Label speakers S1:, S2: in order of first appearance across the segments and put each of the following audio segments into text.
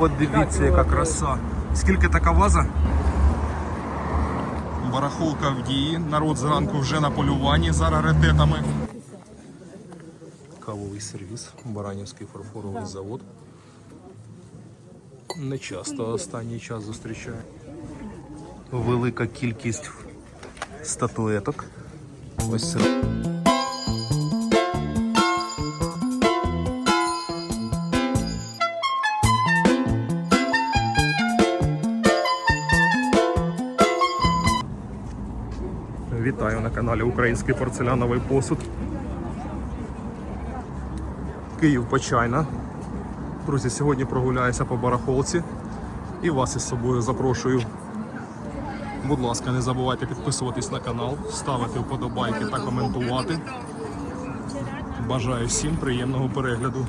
S1: Подивіться, яка краса. Скільки така ваза? Барахолка в дії. Народ зранку вже на полюванні за раритетами. Кавовий сервіс, Баранівський фарфоровий завод. Не часто останній час зустрічаю. Велика кількість статуеток. Ось це. Вітаю на каналі Український порцеляновий посуд. Київ Почайна. Друзі, сьогодні прогуляюся по барахолці і вас із собою запрошую. Будь ласка, не забувайте підписуватись на канал, ставити вподобайки та коментувати. Бажаю всім приємного перегляду.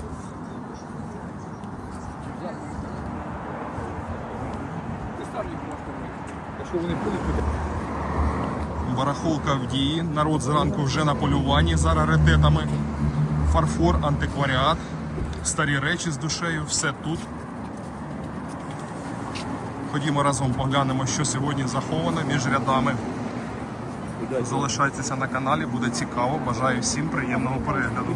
S1: Барахолка в дії. Народ зранку вже на полюванні за раритетами. Фарфор, антикваріат, старі речі з душею, все тут. Ходімо разом поглянемо, що сьогодні заховано між рядами. Залишайтеся на каналі, буде цікаво. Бажаю всім приємного перегляду.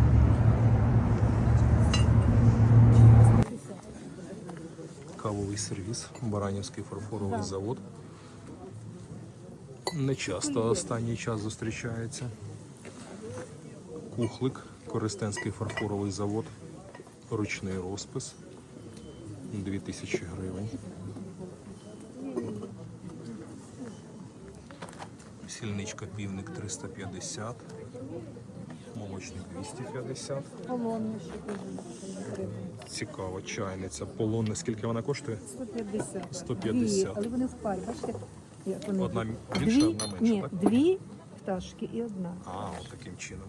S1: Кавовий сервіс, Баранівський фарфоровий завод. Не часто останній час зустрічається. Кухлик, Користенський фарфоровий завод, ручний розпис. 2000 гривень. Сільничка півник 350. Молочник 250.
S2: Полонне ще дуже
S1: Цікава чайниця. Полонне. Скільки вона коштує?
S2: 150.
S1: 150.
S2: Дві, але вони в парі. Бачите, як вони
S1: Одна більша,
S2: дві,
S1: одна менша,
S2: Ні,
S1: так?
S2: дві пташки і одна.
S1: А, от таким чином.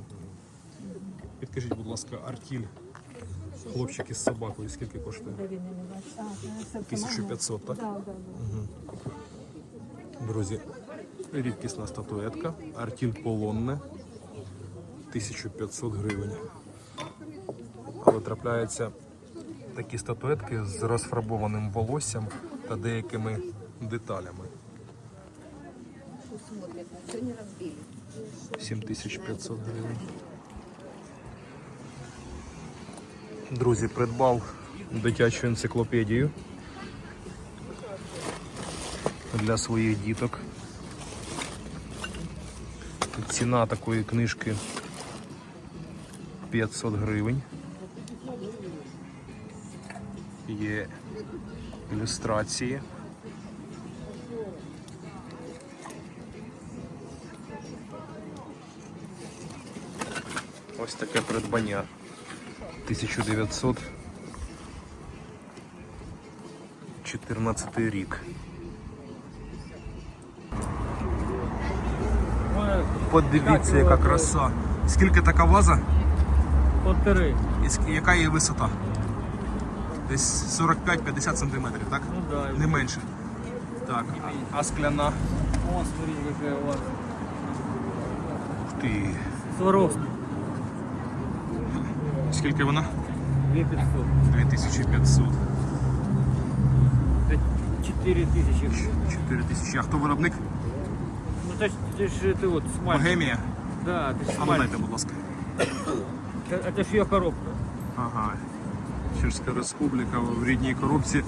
S1: Підкажіть, будь ласка, артіль. Хлопчик із собакою скільки коштує?
S2: Де він я не бачу. А,
S1: 1500, так?
S2: Так, так,
S1: Друзі, рідкісна статуетка. Артіль полонне. 1500 гривень. Але трапляються такі статуетки з розфарбованим волоссям та деякими деталями. 7500 гривень. Друзі, придбав дитячу енциклопедію для своїх діток. Ціна такої книжки 500 гривень. Є ілюстрації. Ось таке придбання. 1914 рік. Подивіться, яка краса. Скільки така ваза?
S3: Полтори.
S1: І ск- яка її висота? Десь 45-50 сантиметрів, так?
S3: Ну да.
S1: Не менше. Так. А, а скляна?
S3: О, смотри, какая у вас.
S1: Ух ти.
S3: Сваровский.
S1: Скільки вона?
S3: 2500.
S1: 2500.
S3: Это 4000.
S1: 4000. А хто виробник?
S3: Ну, то есть, это ж это вот смаль.
S1: Богемія.
S3: Да, это ж
S1: А ну
S3: смаль.
S1: дайте, будь ласка.
S3: Это, это ж ее коробка.
S1: Ага. Чешська республіка в рідній коробці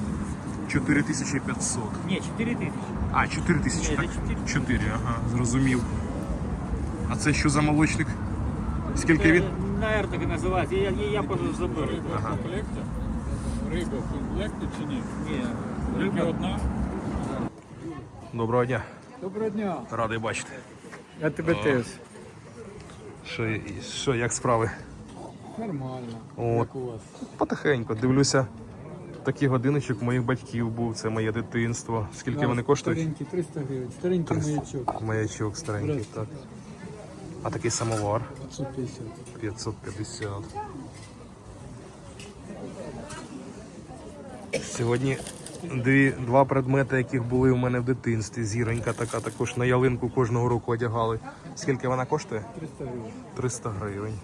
S1: 4500.
S3: Не, 4000.
S1: А, 4000,
S3: Ні,
S1: так?
S3: це 4.
S1: 4, ага, зрозумів. А це що за молочник? Скільки він?
S3: Наверное, так и называется. Я, я, я просто забыл.
S1: Ага.
S4: комплекті? Риба в комплекті чи ні?
S3: Не,
S4: Тільки
S3: рыба.
S4: одна?
S1: Доброго дня.
S5: Доброго дня.
S1: Радий бачити.
S5: Я тебе теж.
S1: Що, що як справи?
S5: Нормально.
S1: От.
S5: Як у вас?
S1: Потихеньку дивлюся. Такий годиночок моїх батьків був, це моє дитинство. Скільки вони коштують?
S5: Старенький, 300 гривень. Старенький маячок.
S1: Маячок старенький, так. А такий самовар
S5: 550.
S1: 550. Сьогодні дві, два предмети, яких були у мене в дитинстві. Зіронька така, також на ялинку кожного року одягали. Скільки вона коштує?
S5: 300 гривень.
S1: 300 гривень.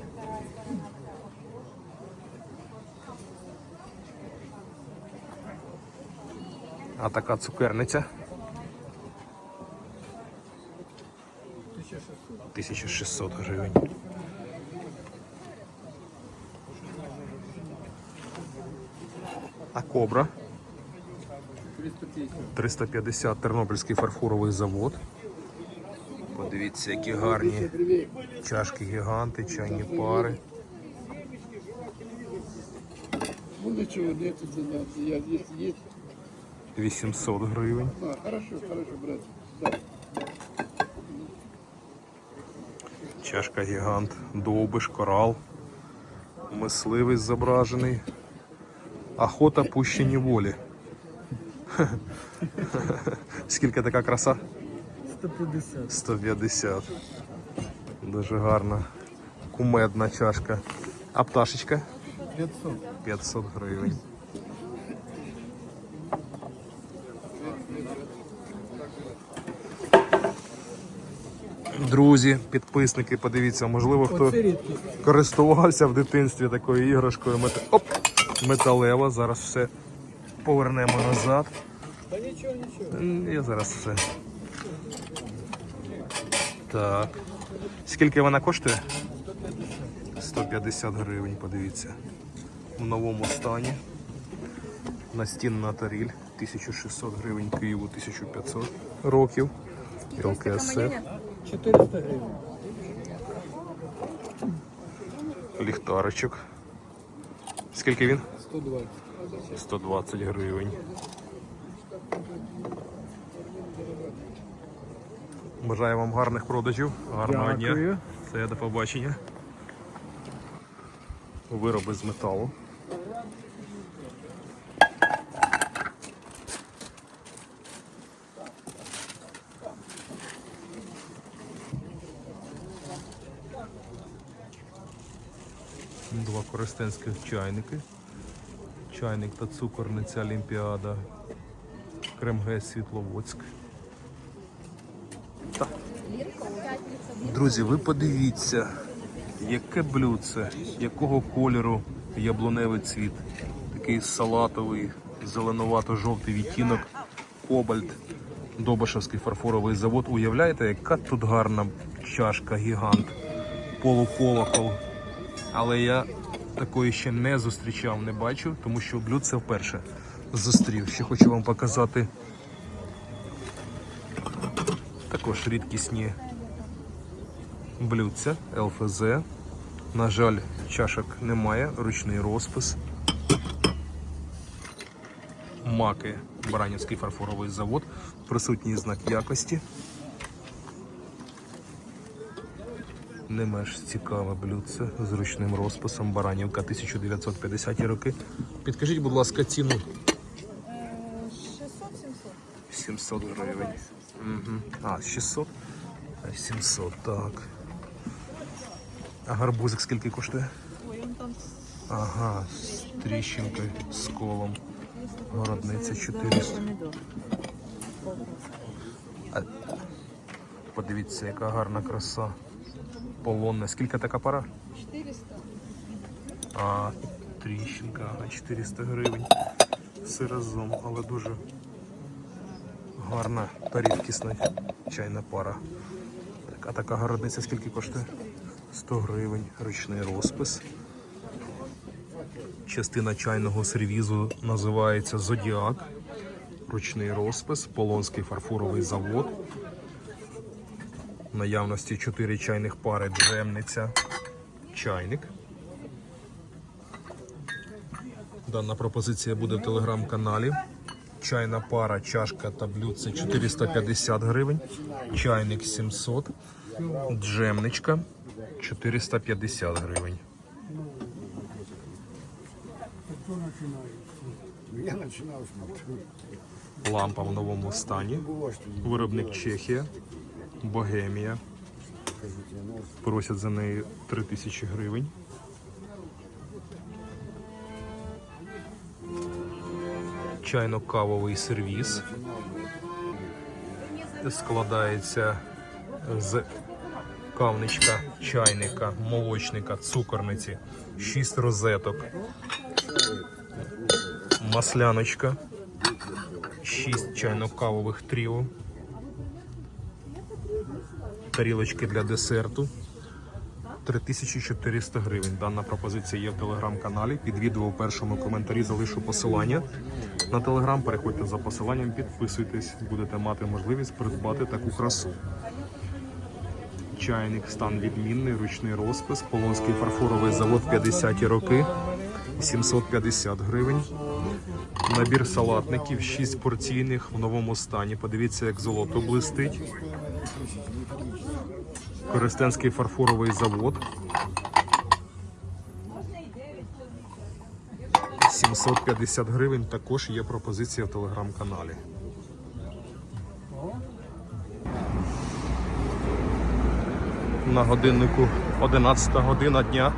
S1: А така цукерниця 1600 гривень. А кобра
S5: 350.
S1: 350 Тернопільський фарфоровий завод. Подивіться, які гарні чашки гіганти, чайні пари.
S4: Буду чего нету заняться. Я.
S1: 800 гривень.
S4: А, хорошо, хорошо, брат. Да.
S1: Чашка гігант, довбиш, корал, мисливець зображений. Охота пущені волі. Скільки така краса?
S5: 150.
S1: 150. Дуже гарна. Кумедна чашка. А пташечка?
S5: 500.
S1: 500 гривень. Друзі, підписники, подивіться, можливо, хто користувався в дитинстві такою іграшкою. Мет... Оп! Металева. Зараз все повернемо назад.
S5: Та нічого, нічого.
S1: Я зараз все. Так. Скільки вона коштує? 150 гривень, подивіться. В новому стані. Настінна таріль 1600 гривень, Києву 1500 років. ЛКСФ.
S5: 400 гривень.
S1: Ліхтаричок. Скільки він?
S5: 120.
S1: 120 гривень. Бажаю вам гарних продажів, гарного дня. Це до побачення. Вироби з металу. Два користенських чайники. Чайник та цукорниця Олімпіада. Кремгес Світловодськ. Та. Друзі, ви подивіться, яке блюдце, якого кольору яблуневий цвіт. Такий салатовий, зеленувато-жовтий відтінок, кобальт, Добашевський фарфоровий завод. Уявляєте, яка тут гарна чашка, гігант, полуколокол. Але я такої ще не зустрічав, не бачу, тому що блюдце вперше зустрів. Ще хочу вам показати також рідкісні блюдця ЛФЗ. На жаль, чашок немає, ручний розпис. Маки, Баранівський фарфоровий завод, присутній знак якості. Не менш цікаве блюдце з ручним розписом. Баранівка 1950 роки. Підкажіть, будь ласка, ціну
S2: 600-700.
S1: 700 гривень. Угу. А, 600? А, 700, так. А гарбузик скільки коштує? Ага, з тріщинкою, з колом. Городниця 400. А, подивіться, яка гарна краса. Полонна. Скільки така пара?
S2: 400.
S1: А, тріщинка, ага, 400 гривень. Все разом, але дуже гарна та рідкісна чайна пара. Так, а така городниця скільки коштує? 100 гривень, ручний розпис. Частина чайного сервізу називається Зодіак. Ручний розпис, Полонський фарфоровий завод. В наявності 4 чайних пари джемниця, чайник. Дана пропозиція буде в телеграм-каналі. Чайна пара, чашка та блюдце 450 гривень. Чайник 700. Джемничка 450 гривень.
S4: Я починав.
S1: Лампа в новому стані. Виробник Чехія. Богемія. Просять за неї 3000 гривень. Чайно-кавовий сервіс. Складається з кавничка, чайника, молочника, цукорниці, 6 розеток, масляночка, 6 чайно-кавових тріо, тарілочки для десерту. 3400 гривень. Дана пропозиція є в телеграм-каналі. Під відео у першому коментарі залишу посилання. На телеграм переходьте за посиланням, підписуйтесь, будете мати можливість придбати таку красу. Чайник стан відмінний, ручний розпис, Полонський фарфоровий завод 50-ті роки, 750 гривень. Набір салатників, 6 порційних в новому стані. Подивіться, як золото блистить. Коростенський фарфоровий завод. 750 гривень. Також є пропозиція в телеграм-каналі. На годиннику 11 година дня.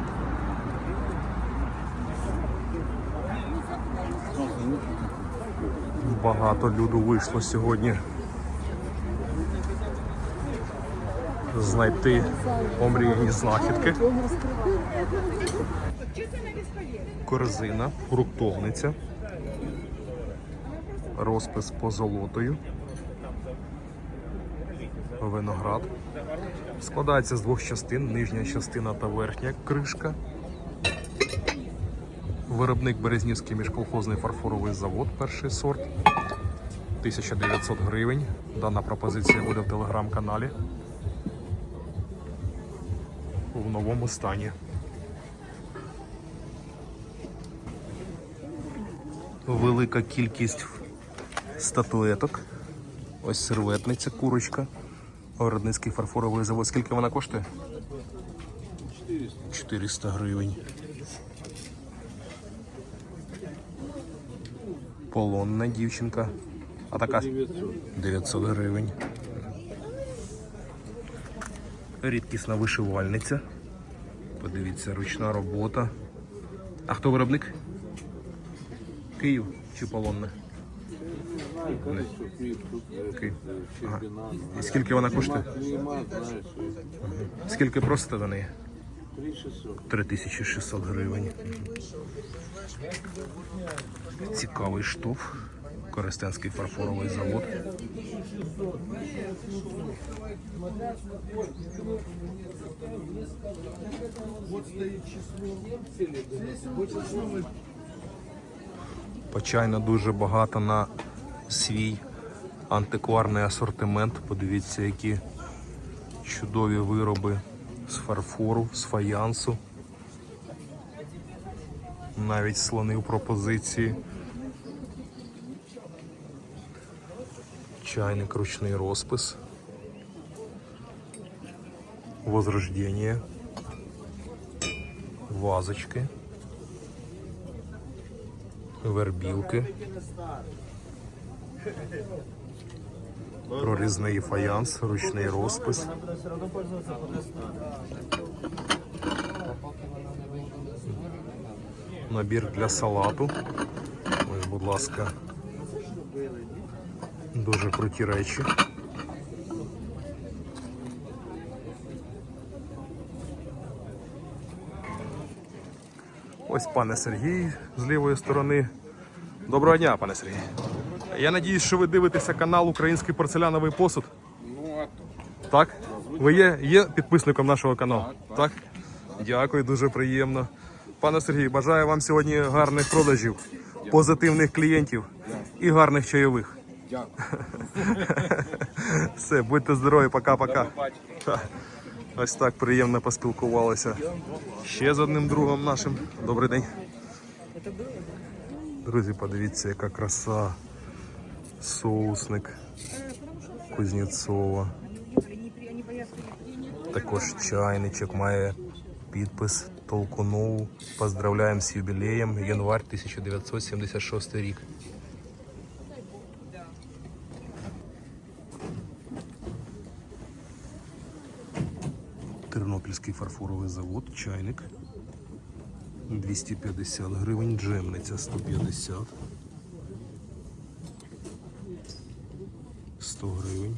S1: Багато люду вийшло сьогодні. Знайти омріяні знахідки. Корзина, фруктовниця. Розпис по золотою. Виноград. Складається з двох частин: нижня частина та верхня кришка. Виробник Березнівський міжколхозний фарфоровий завод, перший сорт. 1900 гривень. Дана пропозиція буде в телеграм-каналі. В новому стані. Велика кількість статуеток. Ось серветниця, курочка. Городницький фарфоровий завод. Скільки вона коштує? 400 гривень. Полонна дівчинка. А така 900 гривень. Рідкісна вишивальниця. Подивіться, ручна робота. А хто виробник? Київ чи Полонне? Не. Київ. Ага. Скільки вона коштує? Скільки просите за неї? 3600 гривень. Цікавий штоф. Коростенський фарфоровий завод. Почайно дуже багато на свій антикварний асортимент. Подивіться, які чудові вироби з фарфору, з фаянсу. Навіть слони в пропозиції. Чайник ручний розпис. Возрождение. Вазочки. Вербілки. Прорізний фаянс, ручний розпис. Набір для салату. Ось, будь ласка. Дуже круті речі. Ось пане Сергій з лівої сторони. Доброго дня, пане Сергій. Я надіюсь, що ви дивитеся канал Український порцеляновий посуд.
S4: Ну, а
S1: Так? Ви є, є підписником нашого каналу? Так? Дякую, дуже приємно. Пане Сергій, бажаю вам сьогодні гарних продажів, позитивних клієнтів і гарних чайових.
S4: Дякую.
S1: Все, будьте здорові, пока-пока. Ось так приємно поспілкувалися. Ще з одним другом нашим. Добрий день. Друзі, подивіться, яка краса. соусник Кузнєцова. Також чайничок має підпис Толкунову. Поздравляємо з юбілеєм. Январь 1976 рік. Тернопільський фарфоровий завод, чайник. 250 гривень, джемниця 150. 100 гривень.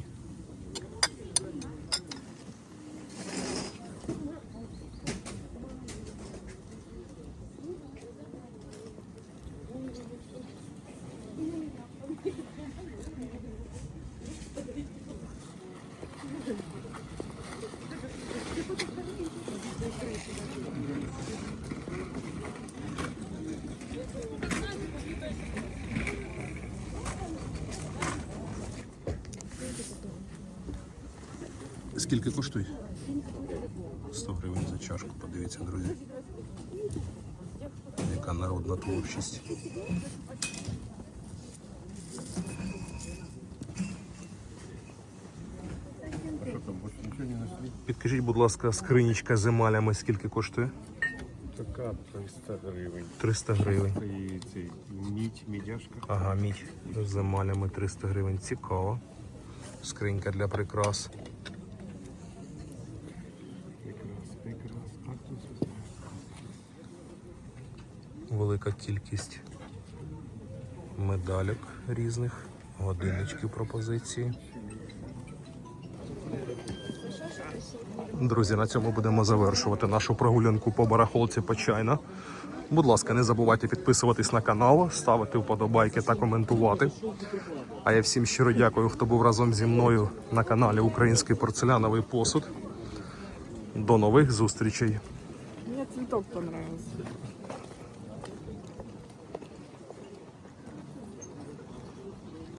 S1: Скільки коштує? 100 гривень за чашку, подивіться, друзі. Яка народна творчість. Підкажіть, будь ласка, скринічка з емалями скільки коштує?
S6: Така 300 гривень.
S1: 300 гривень.
S6: І цей мідь, мідяшка.
S1: Ага, мідь з емалями 300 гривень. Цікаво. Скринька для прикрас.
S6: Якраз, якраз. А тут
S1: Велика кількість медалек різних, годиннички пропозиції. Друзі, на цьому будемо завершувати нашу прогулянку по барахолці Почайна. Будь ласка, не забувайте підписуватись на канал, ставити вподобайки та коментувати. А я всім щиро дякую, хто був разом зі мною на каналі Український порцеляновий посуд. До нових зустрічей!
S5: Мне цветок понравился.